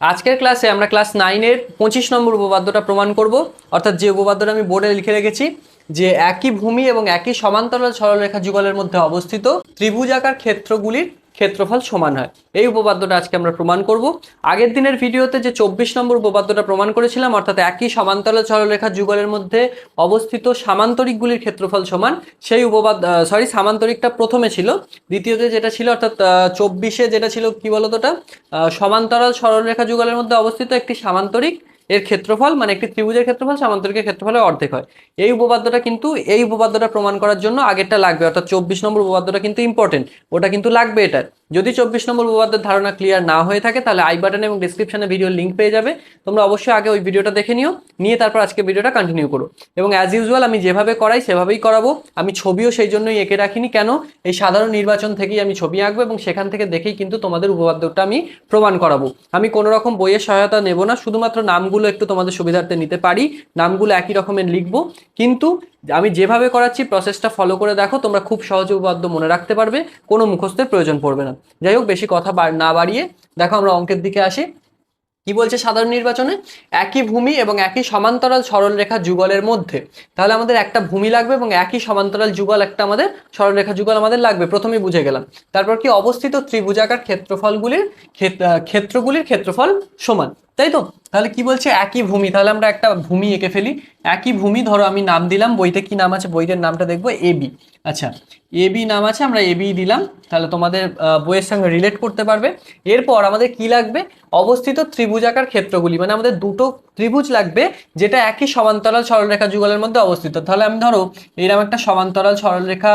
আজকের ক্লাসে আমরা ক্লাস নাইনের পঁচিশ নম্বর উপপাদ্যটা প্রমাণ করব। অর্থাৎ যে উপপাদ্যটা আমি বোর্ডে লিখে রেখেছি, যে একই ভূমি এবং একই সমান্তরাল সরলরেখা যুগলের মধ্যে অবস্থিত ত্রিভুজাকার ক্ষেত্রগুলির ক্ষেত্রফল সমান হয়। এই উপপাদ্যটা আজকে আমরা প্রমাণ করব। আগের দিনের ভিডিওতে যে চব্বিশ নম্বর উপপাদ্যটা প্রমাণ করেছিলাম, অর্থাৎ একই সমান্তরাল সরলরেখা যুগলের মধ্যে অবস্থিত সামান্তরিকগুলির ক্ষেত্রফল সমান, সেই উপপাদ্য সরি সামান্তরিকটা প্রথমে ছিল। দ্বিতীয়তে যেটা ছিল, অর্থাৎ চব্বিশে যেটা ছিল, কি বলতো ওটা? সমান্তরাল সরলরেখা যুগলের মধ্যে অবস্থিত একটি সামান্তরিক এর ক্ষেত্রফল মানে একটি ত্রিভুজের ক্ষেত্রফল, সামান্তরিকের ক্ষেত্রফলের অর্ধেক হয়। এই উপপাদ্যটা কিন্তু, এই উপপাদ্যটা প্রমাণ করার জন্য আগেরটা লাগবে, অর্থাৎ চব্বিশ নম্বর উপপাদ্যটা কিন্তু ইম্পর্টেন্ট ওটা কিন্তু লাগবে এটা যদি চব্বিশ নম্বর উপপাদ্যের ধারণা ক্লিয়ার না হয়ে থাকে, তাহলে আই বাটন এবং ডিসক্রিপশনে ভিডিওর লিঙ্ক পেয়ে যাবে। তোমরা অবশ্যই আগে ওই ভিডিওটা দেখে নিও, নিয়ে তারপর আজকে ভিডিওটা কন্টিনিউ করো। এবং অ্যাজ ইউজুয়াল আমি যেভাবে করাই, সেভাবেই করাবো। আমি ছবিও সেই জন্যই এঁকে রাখিনি। কেন? এই সাধারণ নির্বাচন থেকেই আমি ছবি আঁকবো এবং সেখান থেকে দেখেই কিন্তু তোমাদের উপপাদ্যটা আমি প্রমাণ করাবো। আমি কোনো রকম বইয়ের সহায়তা নেব না, শুধুমাত্র নামগুলো একটু তোমাদের সুবিধার্থে নিতে পারি, নামগুলো একই রকমের লিখব। কিন্তু আমি যেভাবে করাচ্ছি প্রসেসটা ফলো করে দেখো, তোমরা খুব সহজে উপপাদ্য মনে রাখতে পারবে, কোনো মুখস্থের প্রয়োজন পড়বে না। যাই হোক, বেশি কথা না বাড়িয়ে দেখো আমরা অঙ্কের দিকে আসি। কি বলছে সাধারণ নির্বাচনে? একই ভূমি এবং একই সমান্তরাল সরলরেখা যুগলের মধ্যে। তাহলে আমাদের একটা ভূমি লাগবে এবং একই সমান্তরাল যুগল একটা আমাদের সরলরেখা যুগল আমাদের লাগবে, প্রথমেই বুঝে গেলাম। তারপর কি অবস্থিত ত্রিভুজাকার ক্ষেত্রফলগুলির ক্ষেত- ক্ষেত্রগুলির ক্ষেত্রফল সমান? তাই তো? তাহলে কি বলছে? একই ভূমি। তাহলে আমরা একটা ভূমি এঁকে ফেলি। একই ভূমি, ধরো আমি নাম দিলাম, বইতে কি নাম আছে? বইটার নামটা দেখব এবি আচ্ছা এবি নাম আছে, আমরা এবি দিলাম। তাহলে তোমাদের বইয়ের সঙ্গে রিলেট করতে পারবে। এরপর আমাদের কি লাগবে? অবস্থিত ত্রিভুজাকার ক্ষেত্রগুলি মানে আমাদের দুটো ত্রিভুজ লাগবে, যেটা একই সমান্তরাল সরলরেখা যুগলের মধ্যে অবস্থিত। তাহলে আমি ধরো এরকম একটা সমান্তরাল সরলরেখা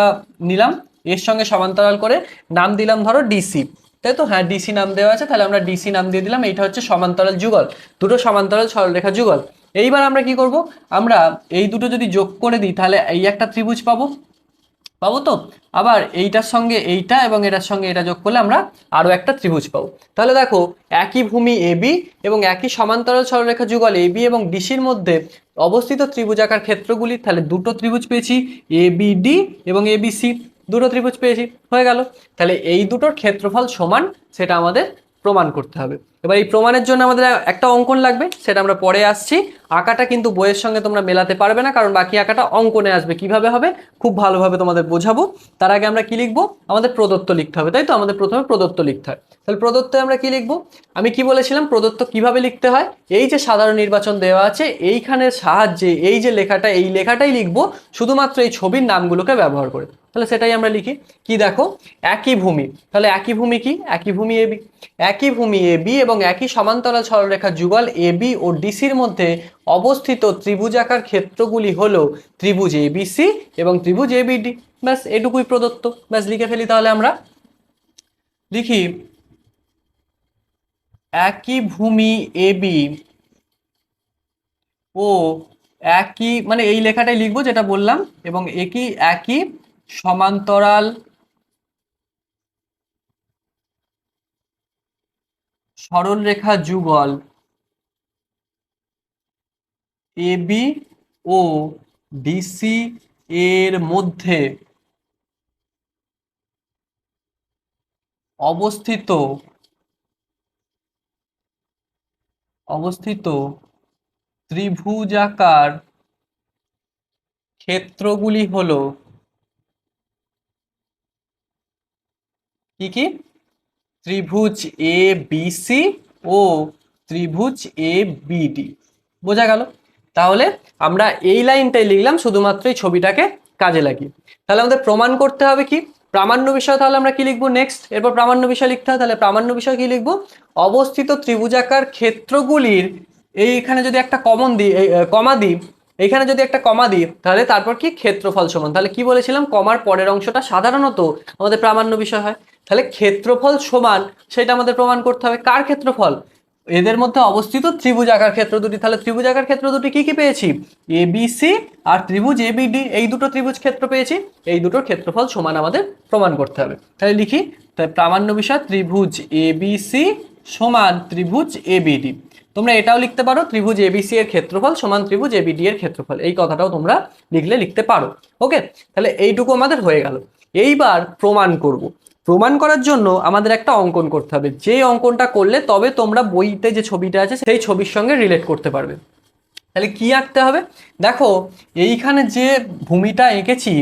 নিলাম, এর সঙ্গে সমান্তরাল করে নাম দিলাম ধরো ডিসি। তাই তো? হ্যাঁ ডিসি নাম দেওয়া আছে, তাহলে আমরা ডিসি নাম দিয়ে দিলাম। এইটা হচ্ছে সমান্তরাল যুগল। দুটো সমান্তরাল সরলরেখা যুগল। এইবার আমরা কি করব? আমরা এই দুটো যদি যোগ করে দিই, তাহলে এই একটা ত্রিভুজ পাবো। পাবো তো? আবার এইটার সঙ্গে এইটা এবং এটার সঙ্গে এটা যোগ করলে আমরা আরও একটা ত্রিভুজ পাবো। তাহলে দেখো, একই ভূমি এবি এবং একই সমান্তরাল সরলরেখা যুগল এবি এবং ডিসির মধ্যে অবস্থিত ত্রিভুজাকার ক্ষেত্রগুলি, তাহলে দুটো ত্রিভুজ পেয়েছি এ বি ডি এবং এ বি সি দুটো ত্রিভুজ পেয়েছি, হয়ে গেল। তাহলে এই দুটোর ক্ষেত্রফল সমান সেটা আমাদের প্রমাণ করতে হবে। এবার এই প্রমাণের জন্য আমাদের একটা অঙ্কন লাগবে, সেটা আমরা পরে আসছি। আঁকাটা কিন্তু বইয়ের সঙ্গে তোমরা মেলাতে পারবে না, কারণ বাকি আঁকাটা অঙ্কনে আসবে। কীভাবে হবে? খুব ভালোভাবে তোমাদের বোঝাবো। তার আগে আমরা কি লিখব? আমাদের প্রদত্ত লিখতে হবে, তাই তো? আমাদের প্রথমে প্রদত্ত লিখতে হয়। তাহলে প্রদত্তে আমরা কি লিখব? আমি কি বলেছিলাম? প্রদত্ত কীভাবে লিখতে হয়? এই যে সাধারণ নির্বাচন দেওয়া আছে, এইখানের সাহায্যে এই যে লেখাটা, এই লেখাটাই লিখব, শুধুমাত্র এই ছবির নামগুলোকে ব্যবহার করে। তাহলে সেটাই আমরা লিখি। কি দেখো? একই ভূমি। তাহলে একই ভূমি কি? একই ভূমি এবি একই ভূমি এবি এবং একই সমান্তরাল সরলরেখা যুগল এবি ও ডিসির মধ্যে অবস্থিত ত্রিভুজাকার ক্ষেত্রগুলি হলো ত্রিভুজ এবিসি এবং ত্রিভুজ এবিডি ব্যাস, এটুকুই প্রদত্ত। ব্যাস, লিখে ফেলি তাহলে আমরা। লিখি, একই ভূমি এবি ও একই মানে এই লেখাটাই লিখব যেটা বললাম এবং একই একই সমান্তরাল সরলরেখা যুগল এবি ও ডিসি এর মধ্যে অবস্থিত অবস্থিত ত্রিভুজাকার ক্ষেত্রগুলি হলো কি কি? ত্রিভুজ এ বিসি ও ত্রিভুজ এ বিডি বোঝা গেল? তাহলে আমরা এই লাইনটাই লিখলাম, শুধুমাত্র এই ছবিটাকে কাজে লাগিয়ে। তাহলে আমাদের প্রমাণ করতে হবে কি? প্রামাণ্য বিষয় তাহলে আমরা কি লিখব নেক্সট এরপর প্রামাণ্য বিষয় লিখতে হয় তাহলে প্রামাণ্য বিষয় কি লিখব? অবস্থিত ত্রিভুজাকার ক্ষেত্রগুলির এইখানে যদি একটা কমন দিই কমা দিই, এইখানে যদি একটা কমা দিই, তাহলে তারপর কি? ক্ষেত্রফল সমান। তাহলে কি বলেছিলাম? কমার পরের অংশটা সাধারণত আমাদের প্রামাণ্য বিষয় হয়। তাহলে ক্ষেত্রফল সমান, সেটা আমাদের প্রমাণ করতে হবে। কার ক্ষেত্রফল? এদের মধ্যে অবস্থিত ত্রিভুজাকার ক্ষেত্র দুটি। তাহলে ত্রিভুজাকার ক্ষেত্র দুটি কি কি পেয়েছি? এ সি আর ত্রিভুজ এ ডি এই দুটো ত্রিভুজ ক্ষেত্র পেয়েছি। এই দুটোর ক্ষেত্রফল সমান আমাদের প্রমাণ করতে হবে। তাহলে লিখি তাই প্রামাণ্য বিষয় ত্রিভুজ এ সি সমান ত্রিভুজ এ ডি তোমরা এটাও লিখতে পারো, ত্রিভুজ এ এবিসি এর ক্ষেত্রফল সমান ত্রিভুজ এ এবিডি এর ক্ষেত্রফল। এই কথাটাও তোমরা লিখলে লিখতে পারো। ওকে? তাহলে এইটুকু আমাদের হয়ে গেল। এইবার প্রমাণ করব। প্রমাণ করার জন্য আমাদের একটা অঙ্কন করতে হবে। যে অঙ্কনটা করলে তবে তোমরা বইতে যে ছবিটা আছে, সেই ছবির সঙ্গে রিলেট করতে পারবে। তাহলে কি আঁকতে হবে? দেখো, এইখানে যে ভূমিটা এঁকেছি,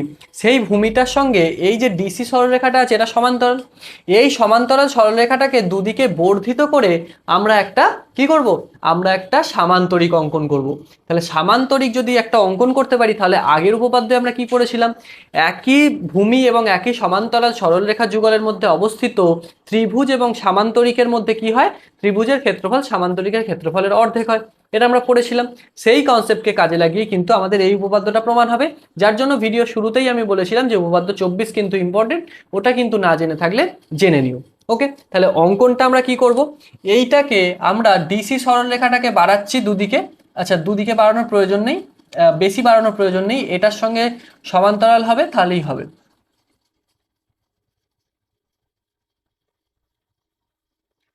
সেই ভূমিটার সঙ্গে এই যে ডিসি সরলরেখাটা আছে, এটা সমান্তরাল। এই সমান্তরাল সরলরেখাটাকে দুদিকে বর্ধিত করে আমরা একটা কি করব? আমরা একটা সামান্তরিক অঙ্কন করব। তাহলে সামান্তরিক যদি একটা অঙ্কন করতে পারি, তাহলে আগের উপপাদ্যে আমরা কি পড়েছিলাম? একই ভূমি এবং একই সমান্তরাল সরলরেখা যুগলের মধ্যে অবস্থিত ত্রিভুজ এবং সামান্তরিকের মধ্যে কি হয়? ত্রিভুজের ক্ষেত্রফল সামান্তরিকের ক্ষেত্রফলের অর্ধেক হয়। এটা আমরা পড়েছিলাম। সেই কনসেপ্টকে কাজে লাগিয়ে কিন্তু আমাদের এই উপপাদ্যটা প্রমাণ হবে। যার জন্য ভিডিও শুরুতেই আমি বলেছিলাম যে উপপাদ্য চব্বিশ কিন্তু ইম্পর্টেন্ট ওটা কিন্তু না জেনে থাকলে জেনে নিও। ওকে তাহলে অঙ্কনটা আমরা কি করব? এইটাকে আমরা ডিসি সরলরেখাটাকে বাড়াচ্ছি দুদিকে। আচ্ছা দুদিকে বাড়ানোর প্রয়োজন নেই বেশি বাড়ানোর প্রয়োজন নেই। এটার সঙ্গে সমান্তরাল হবে, তাহলেই হবে।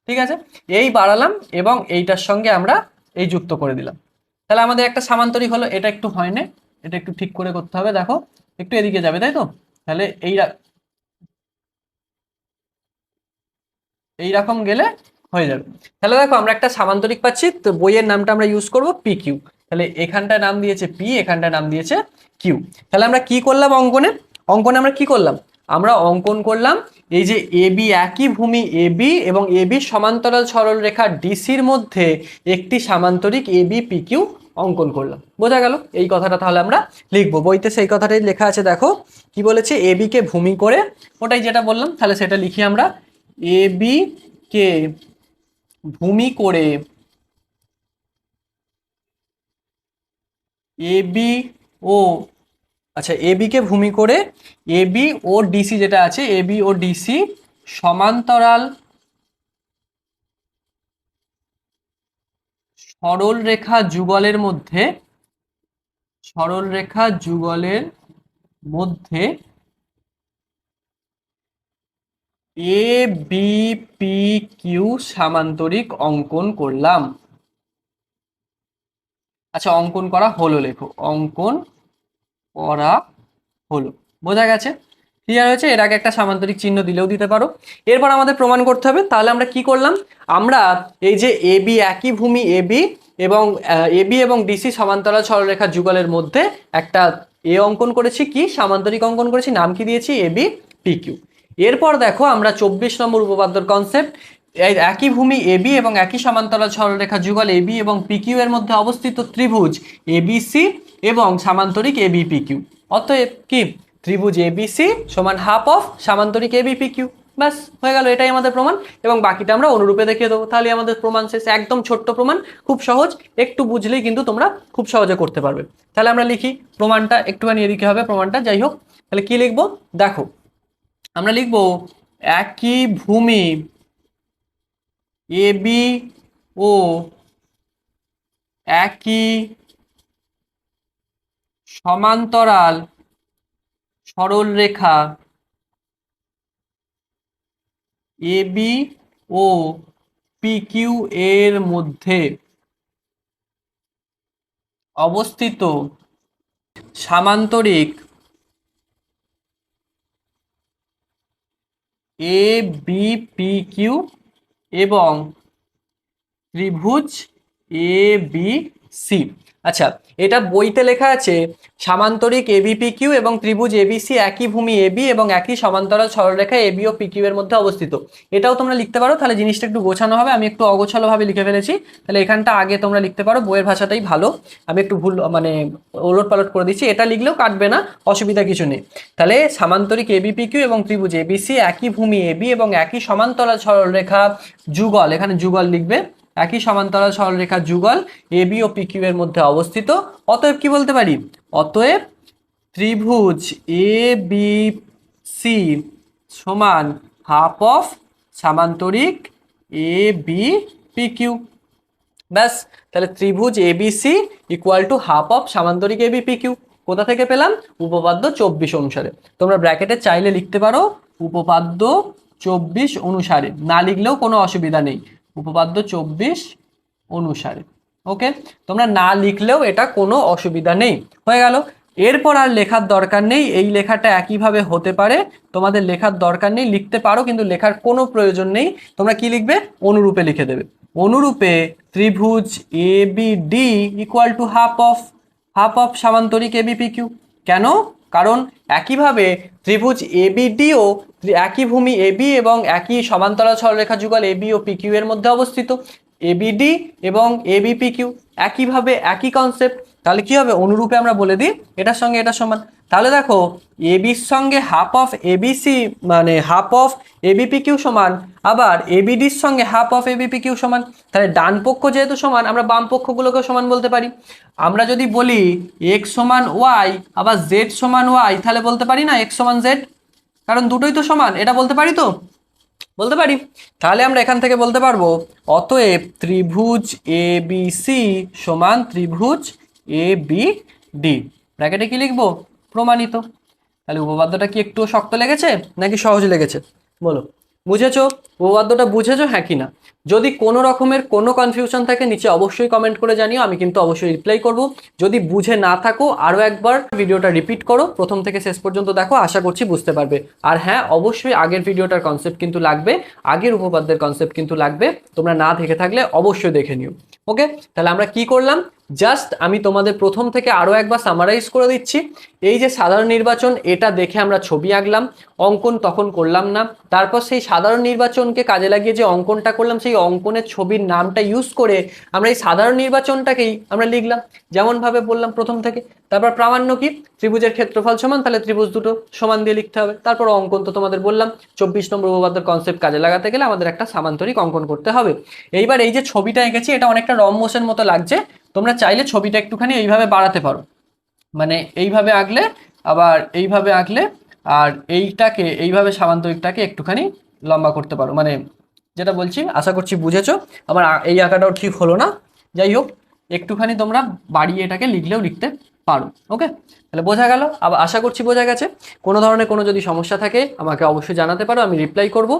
ঠিক আছে? এই বাড়ালাম এবং এইটার সঙ্গে আমরা এই যুক্ত করে দিলাম। তাহলে আমাদের একটা সামান্তরিক হলো, এটা একটু হয় না, এটা একটু ঠিক করে করতে হবে, দেখো, একটু এদিকে যাবে, তাই তো? তাহলে এই এইরকম গেলে হয়ে যাবে। তাহলে দেখো, আমরা একটা সামান্তরিক পাচ্ছি, তো বইয়ের নামটা আমরা ইউজ করব পি কিউ তাহলে এখানটায় নাম দিয়েছে পি এখানটায় নাম দিয়েছে কিউ তাহলে আমরা কি করলাম অঙ্কনে? অঙ্কনে আমরা কি করলাম? আমরা অঙ্কন করলাম এই যে এ বি একই ভূমি এবং এ বি সমান্তরাল সরল রেখা ডিসির মধ্যে একটি সামান্তরিক এ বি পি কিউ অঙ্কন করলাম। বোঝা গেল? এই কথাটা তাহলে আমরা লিখব। বইতে সেই কথাটাই লেখা আছে, দেখো। কি বলেছে? এ কে ভূমি করে। ওটাই যেটা বললাম, তাহলে সেটা লিখি আমরা। এ কে ভূমি করে এ বি ও আচ্ছা এ বি কে ভূমি করে এ বি ও ডিসি যেটা আছে এ বি ও ডিসি সমান্তরাল সরল রেখা যুগলের মধ্যে সরল রেখা যুগলের মধ্যে এ বি পি কিউ সামান্তরিক অঙ্কন করলাম। আচ্ছা অঙ্কন করা হলো লেখো। অঙ্কন করা হলো। বোঝা গেছে? ক্লিয়ার হয়েছে? এর আগে একটা সামান্তরিক চিহ্ন দিলেও দিতে পারো। এরপর আমাদের প্রমাণ করতে হবে। তাহলে আমরা কি করলাম? আমরা এই যে এ বি একই ভূমি এ বি এবং এ বি এবং ডিসি সমান্তরাল সরলরেখা যুগলের মধ্যে একটা এ অঙ্কন করেছি কি? সামান্তরিক অঙ্কন করেছি। নাম কি দিয়েছি? এ বি পি কিউ এরপর দেখো আমরা চব্বিশ নম্বর উপপাদ্যর কনসেপ্ট একই ভূমি এবি এবং একই সমান্তরাল সরলরেখা যুগল এবি এবং পিকিউ এর মধ্যে অবস্থিত ত্রিভুজ এবিসি এবং সামান্তরিক এবি পিকিউ অতএব কি? ত্রিভুজ এবিসি সমান হাফ অফ সামান্তরিক এবি পিকিউ ব্যাস, হয়ে গেল, এটাই আমাদের প্রমাণ। এবং বাকিটা আমরা অনুরূপে দেখিয়ে দেবো। তাহলে আমাদের প্রমাণ শেষ। একদম ছোট্ট প্রমাণ, খুব সহজ। একটু বুঝলেই কিন্তু তোমরা খুব সহজে করতে পারবে। তাহলে আমরা লিখি, প্রমাণটা একটুখানি এদিকে হবে, প্রমাণটা যাই হোক। তাহলে কি লিখব? দেখো, আমরা লিখব একই ভূমি এ বি ও একই সমান্তরাল সরল রেখা এ বি ও পি কিউ এর মধ্যে অবস্থিত সামান্তরিক এ বি পি কিউ এবং ত্রিভুজ এ বি সি। আচ্ছা এটা বইতে লেখা আছে, সামান্তরিক এবিপি কিউ এবং ত্রিভুজ এবিসি একই ভূমি এবি এবং একই সমান্তরাল সরলরেখা এবি ও পিকিউ এর মধ্যে অবস্থিত। এটাও তোমরা লিখতে পারো, তাহলে জিনিসটা একটু গোছানো হবে। আমি একটু অগোছালোভাবে লিখে ফেলেছি। তাহলে এখানটা আগে তোমরা লিখতে পারো, বইয়ের ভাষাটাই ভালো। আমি একটু ভুল মানে ওলট পালট করে দিচ্ছি। এটা লিখলেও কাটবে না, অসুবিধা কিছু নেই। তাহলে সামান্তরিক এবিপি কিউ এবং ত্রিভুজ এবিসি একই ভূমি এবি এবং একই সমান্তরাল সরলরেখা যুগল, এখানে যুগল লিখবে। একই সমান্তরাল সরলরেখা যুগল এ বি ও পি কিউ এর মধ্যে অবস্থিত। অতএব কি বলতে পারি? অতএব ত্রিভুজ এ বি সি সমান হাফ অফ সামান্তরিক এ বি পি কিউ ব্যাস, তাহলে ত্রিভুজ A B C equal to half of সামান্তরিক AB P Q কোথা থেকে পেলাম? উপপাদ্য চব্বিশ অনুসারে। তোমরা ব্র্যাকেটে চাইলে লিখতে পারো, উপপাদ্য চব্বিশ অনুসারে। না লিখলেও কোনো অসুবিধা নেই। উপপাদ্য চব্বিশ অনুসারে। ওকে তোমরা না লিখলেও এটা কোনো অসুবিধা নেই। হয়ে গেল। এরপর আর লেখার দরকার নেই। এই লেখাটা একইভাবে হতে পারে। তোমাদের লেখার দরকার নেই। লিখতে পারো, কিন্তু লেখার কোনো প্রয়োজন নেই। তোমরা কি লিখবে? অনুরূপে লিখে দেবে। অনুরূপে ত্রিভুজ A B D equal to half of half of সামান্তরিক A B Q কেন? কারণ একইভাবে ত্রিভুজ এ বি ডিও একই ভূমি এ বি এবং একই সমান্তরাল সরলরেখা যুগল এ বি ও পি কিউ এর মধ্যে অবস্থিত। এ বি ডি এবং এ বি পি কিউ একইভাবে একই কনসেপ্ট তাহলে কি হবে? অনুরূপে আমরা বলে দিই, এটার সঙ্গে এটা সমান। তাহলে দেখো এ বির সঙ্গে half of A B C মানে half of A B P Q সমান। আবার এবিডির সঙ্গে হাফ অফ এবিপি কিউ সমান। তাহলে ডান পক্ষ যেহেতু সমান, আমরা বাম পক্ষগুলোকেও সমান বলতে পারি। আমরা যদি বলি এক্স সমান ওয়াই আবার জেড সমান ওয়াই তাহলে বলতে পারি না এক্স সমান জেড কারণ দুটোই তো সমান, এটা বলতে পারি তো? বলতে পারি? তাহলে আমরা এখান থেকে বলতে পারব, অতএব ত্রিভুজ এ বি সি সমান ত্রিভুজ এ বি ডি ব্র্যাকেটে কি লিখব? প্রমাণিত। তাহলে উপবাদ্যটা কি একটু শক্ত লেগেছে নাকি সহজ লেগেছে? বলো। বুঝেছ? উপবাদ্যটা বুঝেছ হ্যাঁ কি না? যদি কোনো রকমের কোনো কনফিউশন থাকে, নিচে অবশ্যই কমেন্ট করে জানিও, আমি কিন্তু অবশ্যই রিপ্লাই করব। যদি বুঝে না থাকো আরও একবার ভিডিওটা রিপিট করো, প্রথম থেকে শেষ পর্যন্ত দেখো, আশা করছি বুঝতে পারবে। আর হ্যাঁ অবশ্যই আগের ভিডিওটার কনসেপ্ট কিন্তু লাগবে, আগের উপপাদ্যের কনসেপ্ট কিন্তু লাগবে, তোমরা না দেখে থাকলে অবশ্যই দেখে নিও। ওকে তাহলে আমরা কি করলাম? জাস্ট আমি তোমাদের প্রথম থেকে আরও একবার সামারাইজ করে দিচ্ছি। এই যে সাধারণ নির্বাচন, এটা দেখে আমরা ছবি আঁকলাম, অঙ্কন তখন করলাম না। তারপর সেই সাধারণ নির্বাচনকে কাজে লাগিয়ে যে অঙ্কনটা করলাম সেই অঙ্কনের ছবির নামটা ইউজ করে আমরা এই সাধারণ নির্বাচনটাকেই আমরা লিখলাম। যেমনভাবে বললাম প্রথম থেকে। তারপর প্রামাণ্য কি? ত্রিভুজের ক্ষেত্রফল সমান, তাহলে ত্রিভুজ দুটো সমান দিয়ে লিখতে হবে। তারপর অঙ্কন তো তোমাদের বললাম, চব্বিশ নম্বর উপপাদ্যের কনসেপ্ট কাজে লাগাতে গেলে আমাদের একটা সামান্তরিক অঙ্কন করতে হবে। এইবার এই যে ছবিটা এঁকেছি, এটা অনেকটা রম্বসের মতো লাগছে। তোমরা চাইলে ছবিটা একটুখানি এইভাবে বাড়াতে পারো। মানে এইভাবে আঁকলে, আবার এইভাবে আঁকলে, আর এইটাকে, এইভাবে সামান্তরিকটাকে একটুখানি লম্বা করতে পারো। মানে যেটা বলছি, আশা করছি বুঝেছ। আমার এই আঁকাটাও ঠিক হলো না। যাই হোক, একটুখানি তোমরা বাড়িয়ে এটাকে লিখলেও লিখতে পারো ওকে তাহলে বোঝা গেল, আবার আশা করছি বোঝা গেছে। কোনো ধরনের কোনো যদি সমস্যা থাকে, আমাকে অবশ্যই জানাতে পারো, আমি রিপ্লাই করব।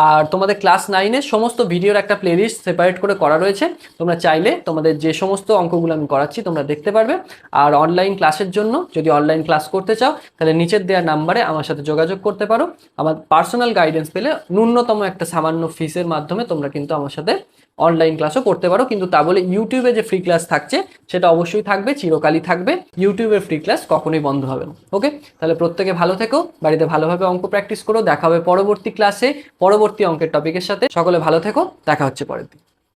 আর তোমাদের ক্লাস নাইনের সমস্ত ভিডিওর একটা প্লেলিস্ট সেপারেট করে করা রয়েছে। তোমরা চাইলে তোমাদের যে সমস্ত অঙ্কগুলো আমি করাচ্ছি, তোমরা দেখতে পারবে। আর অনলাইন ক্লাসের জন্য যদি অনলাইন ক্লাস করতে চাও, তাহলে নিচের দেওয়া নাম্বারে আমার সাথে যোগাযোগ করতে পারো। আমার পার্সোনাল গাইডেন্স পেলে ন্যূনতম একটা সামান্য ফিসের মাধ্যমে তোমরা কিন্তু আমার সাথে অনলাইন ক্লাসও করতে পারো। কিন্তু তা বলে ইউটিউবে যে ফ্রি ক্লাস থাকছে, সেটা অবশ্যই থাকবে, চিরকালই থাকবে। ইউটিউবের ফ্রি ক্লাস কখনোই বন্ধ হবে না ওকে তাহলে প্রত্যেকে ভালো থেকো, বাড়িতে ভালোভাবে অঙ্ক প্র্যাকটিস করো, দেখা হবে পরবর্তী ক্লাসে পরবর্তী অঙ্কের টপিকের সাথে। সকলে ভালো থেকো, দেখা হচ্ছে পরের দিন।